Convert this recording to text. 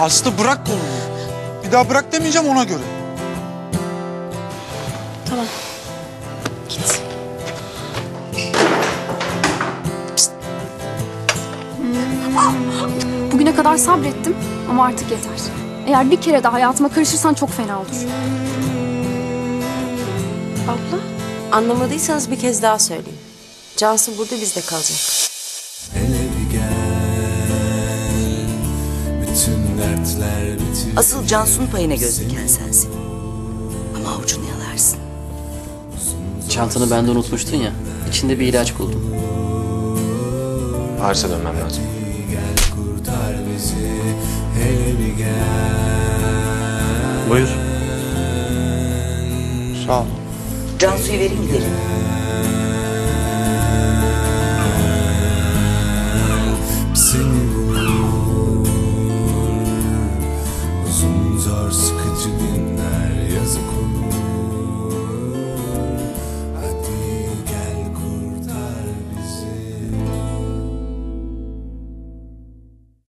Aslı bırak kolumu. Bir daha bırak demeyeceğim ona göre. Tamam. Git. Bugüne kadar sabrettim ama artık yeter. Eğer bir kere daha hayatıma karışırsan çok fena olur. Abla. Anlamadıysanız bir kez daha söyleyeyim. Cansu burada bizde kalacak. Asıl Cansu'nun payına göz diken sensin. Ama avucunu yalarsın. Çantanı bende unutmuştun ya. İçinde bir ilaç buldum. Paris'e dönmem lazım. kurtar bizi Hele bir gel Buyur. Sağ ol. Cansu'yu verin gidelim. Seni Zor sıkıcı günler yazık olur